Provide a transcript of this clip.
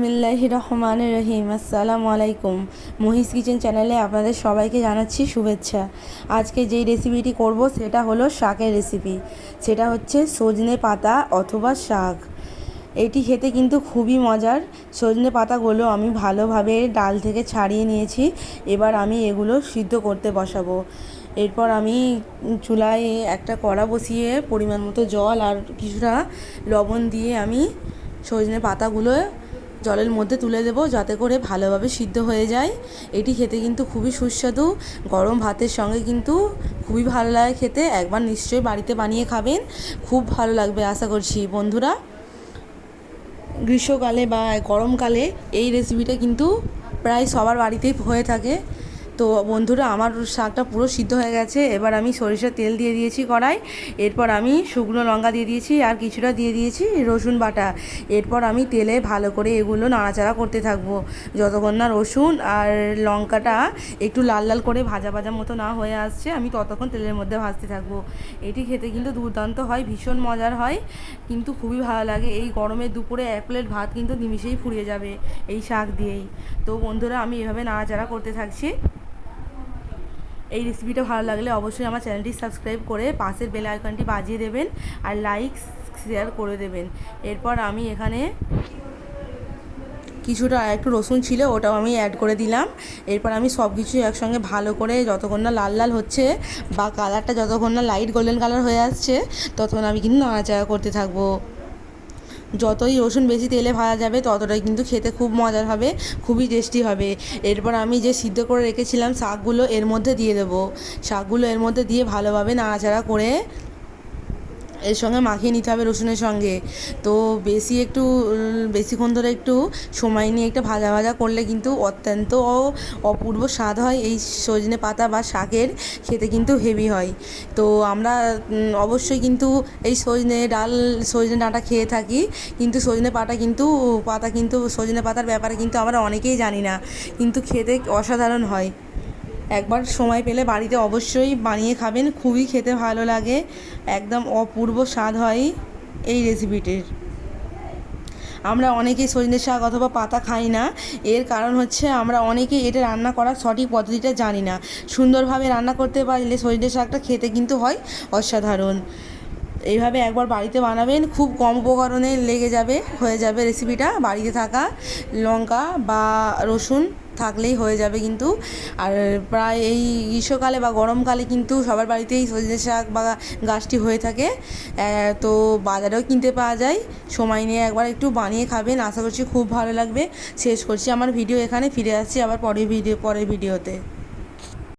বিসমিল্লাহি রহমান রহিম। আসসালামু আলাইকুম। মহিষ কিচেন চ্যানেলে আপনাদের সবাইকে জানাচ্ছি শুভেচ্ছা। আজকে যেই রেসিপিটি করব, সেটা হলো শাকের রেসিপি। সেটা হচ্ছে সজনে পাতা অথবা শাক। এটি খেতে কিন্তু খুবই মজার। সজনে পাতাগুলো আমি ভালোভাবে ডাল থেকে ছাড়িয়ে নিয়েছি। এবার আমি এগুলো সিদ্ধ করতে বসাবো। এরপর আমি চুলায় একটা কড়া বসিয়ে পরিমাণ মতো জল আর কিছুটা লবণ দিয়ে আমি সজনে পাতাগুলো জলের মধ্যে তুলে দেবো যাতে করে ভালোভাবে সিদ্ধ হয়ে যায়। এটি খেতে কিন্তু খুবই সুস্বাদু। গরম ভাতের সঙ্গে কিন্তু খুবই ভালো লাগে খেতে। একবার নিশ্চয়ই বাড়িতে বানিয়ে খাবেন। খুব ভালো লাগবে আশা করছি, বন্ধুরা। গ্রীষ্মকালে বা গরমকালে এই রেসিপিটা কিন্তু প্রায় সবার বাড়িতেই হয়ে থাকে। তো বন্ধুরা, আমার শাকটা পুরো সিদ্ধ হয়ে গেছে। এবার আমি সরিষার তেল দিয়ে দিয়েছি কড়াই। এরপর আমি শুকনো লঙ্কা দিয়ে দিয়েছি আর কিছুটা দিয়ে দিয়েছি রসুন বাটা। এরপর আমি তেলে ভালো করে এগুলো নাড়াচাড়া করতে থাকব। যতক্ষণ না রসুন আর লঙ্কাটা একটু লাল লাল করে ভাজা ভাজা মতো না হয়ে আসছে, আমি ততক্ষণ তেলের মধ্যে ভাজতে থাকব। এটি খেতে কিন্তু দুর্দান্ত হয়, ভীষণ মজার হয়। কিন্তু খুবই ভালো লাগে। এই গরমের দুপুরে এক প্লেট ভাত কিন্তু নিমিশেই ফুরিয়ে যাবে এই শাক দিয়েই। তো বন্ধুরা, আমি এভাবে নাড়াচাড়া করতে থাকছি। এই রেসিপিটা ভালো লাগলে অবশ্যই আমার চ্যানেলটি সাবস্ক্রাইব করে পাশের বেল আইকনটি বাজিয়ে দেবেন আর লাইক শেয়ার করে দেবেন। এরপর আমি এখানে কিছুটা একটু রসুন ছিল, ওটাও আমি অ্যাড করে দিলাম। এরপর আমি সব কিছু একসঙ্গে ভালো করে যতক্ষণ না লাল লাল হচ্ছে বা কালারটা যতক্ষণ না লাইট গোল্ডেন কালার হয়ে আসছে, ততক্ষণ আমি কিন্তু নাড়াচাড়া করতে থাকব। যতই রসুন বেশি তেলে ভাজা যাবে, ততটাই কিন্তু খেতে খুব মজার হবে, খুবই টেস্টি হবে। এরপর আমি যে সিদ্ধ করে রেখেছিলাম শাকগুলো এর মধ্যে দিয়ে দেবো। শাকগুলো এর মধ্যে দিয়ে ভালোভাবে নাড়াচাড়া করে এর সঙ্গে মাখিয়ে নিতে হবে রসুনের সঙ্গে। তো বেশি একটু, বেশিক্ষণ ধরে একটু সময় নিয়ে একটা ভাজা ভাজা করলে কিন্তু অত্যন্ত অপূর্ব স্বাদ হয়। এই সজনে পাতা বা শাকের খেতে কিন্তু হেভি হয়। তো আমরা অবশ্যই কিন্তু এই সজনে ডাল, সজনে ডাঁটা খেয়ে থাকি। কিন্তু সজনে পাতা কিন্তু পাতা কিন্তু, সজনে পাতার ব্যাপারে কিন্তু আমরা অনেকেই জানি না। কিন্তু খেতে অসাধারণ হয়। একবার সময় পেলে বাড়িতে অবশ্যই বানিয়ে খাবেন, খুবই খেতে ভালো লাগে, একদম অপূর্ব স্বাদ হয় এই রেসিপিটির আমরা অনেকেই সজনে শাক অথবা পাতা খাই না, এর কারণ হচ্ছে আমরা অনেকেই এটা রান্না করার সঠিক পদ্ধতিটা জানি না। সুন্দরভাবে রান্না করতে পারলে সজনে শাকটা খেতে কিন্তু হয় অসাধারণ। এইভাবে একবার বাড়িতে বানাবেন, খুব কম উপকরণে লেগে যাবে, হয়ে যাবে রেসিপিটা বাড়িতে থাকা লঙ্কা বা রসুন থাকলেই হয়ে যাবে কিন্তু। আর প্রায় এই গ্রীষ্মকালে বা গরমকালে কিন্তু সবার বাড়িতেই সজনে শাক বা গাছটি হয়ে থাকে। তো বাজারেও কিনতে পাওয়া যায়। সময় নিয়ে একবার একটু বানিয়ে খাবেন, আশা করছি খুব ভালো লাগবে। শেষ করছি, আমার ভিডিও এখানে ফিরে আসছি আবার পরের ভিডিও, পরের ভিডিওতে।